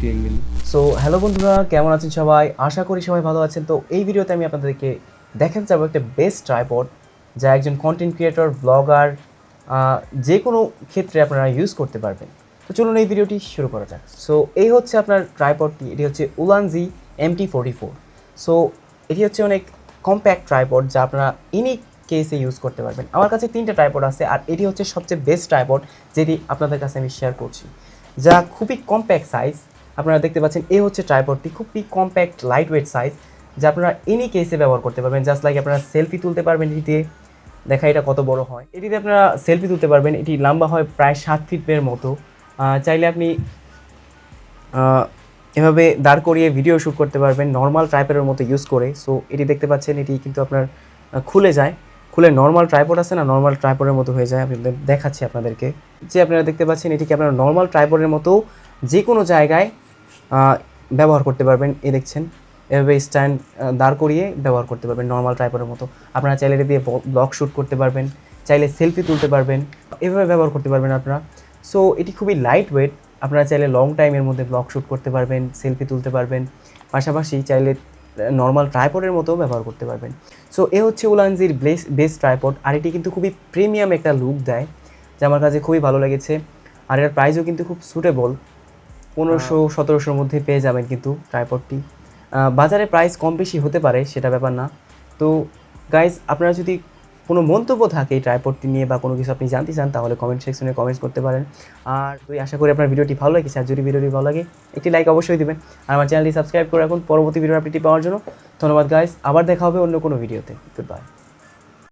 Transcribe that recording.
Fifty angle so hello বন্ধুরা, কেমন আছেন সবাই? আশা করি সবাই ভালো আছেন। তো এই ভিডিওতে আমি আপনাদেরকে দেখাতে যাব একটা বেস্ট ট্রাইপড যা একজন কন্টেন্ট ক্রিয়েটর ব্লগার যে কোনো ক্ষেত্রে আপনারা ইউজ করতে পারবেন। তো চলুন এই ভিডিওটি শুরু করা যাক। সো এই হচ্ছে আপনার ট্রাইপডটি এটি হচ্ছে Ulanzi MT forty four so এটি হচ্ছে অনেক কম্প্যাক্ট ট্রাইপড যা আপনারা ইনি কেসে ইউজ করতে পারবেন। আমার কাছে তিনটা ট্রাইপড আছে আর এটি হচ্ছে সবচেয়ে বেস্ট ট্রাইপড যেটি আপনাদের কাছে আমি শেয়ার করছি। যা খুবই কম্প্যাক্ট সাইজ আপনারা দেখতে পাচ্ছেন এ হচ্ছে ট্রাইপডটি খুবই কম্প্যাক্ট লাইট ওয়েট সাইজ যা আপনারা এনি কেসে ব্যবহার করতে পারবেন। জাস্ট লাইক আপনারা সেলফি তুলতে পারবেন এটিতে। দেখা, এটা কত বড় হয়। এটিতে আপনারা সেলফি তুলতে পারবেন। এটি লম্বা হয় প্রায় সাত ফিটের মতো। চাইলে আপনি এভাবে দাঁড় করিয়ে ভিডিও শ্যুট করতে পারবেন। নর্মাল ট্রাইপের মতো ইউজ করে। সো এটি দেখতে পাচ্ছেন, এটি কিন্তু আপনার খুলে যায়। খুলে নর্মাল ট্রাইপড আছে না নর্মাল ট্রাইপডের মতো হয়ে যায়। আপনাদের দেখাচ্ছি আপনাদেরকে। যে আপনারা দেখতে পাচ্ছেন, এটিকে আপনারা নর্মাল ট্রাইপডের মতো যে কোনো জায়গায় ব্যবহার করতে পারবেন। এ দেখছেন, এভাবে স্ট্যান্ড দাঁড় করিয়ে ব্যবহার করতে পারবেন নর্মাল ট্রাইপডের মতো। আপনারা চাইলে এটা দিয়ে ব্লগ শ্যুট করতে পারবেন, চাইলে সেলফি তুলতে পারবেন, এভাবে ব্যবহার করতে পারবেন আপনারা। সো, এটি খুবই লাইট ওয়েট আপনারা চাইলে লং টাইমের মধ্যে ব্লগ শ্যুট করতে পারবেন, সেলফি তুলতে পারবেন। পাশাপাশি চাইলে নর্মাল ট্রাইপডের মতো ব্যবহার করতে পারবেন। সো, এ হচ্ছে উলানজির বেস্ট বেস্ট ট্রাইপড, আর এটি কিন্তু খুবই প্রিমিয়াম একটা লুক দেয়, যা আমার কাছে খুবই ভালো লেগেছে। আর এর প্রাইসও কিন্তু খুব সুটেবল পনেরোশো সতেরোশোর মধ্যে পেয়ে যাবেন কিন্তু ট্রাইপডটি বাজারে প্রাইস কম বেশি হতে পারে সেটা ব্যাপার না। তো গাইজ আপনারা যদি কোনো মন্তব্য থাকে এই ট্রাইপডটি নিয়ে বা কোনো কিছু আপনি জানতে চান তাহলে কমেন্ট সেকশনে কমেন্টস করতে পারেন। আর তুই আশা করি আপনার ভিডিওটি ভালো লাগে আর যদি ভিডিওটি ভালো লাগে একটি লাইক অবশ্যই দিবেন। আর আমার চ্যানেলটি সাবস্ক্রাইব করে রাখুন। পরবর্তী ভিডিওর আপডেটটি পাওয়ার জন্য। ধন্যবাদ গাইজ আবার দেখা হবে অন্য কোনো ভিডিওতে গুড বাই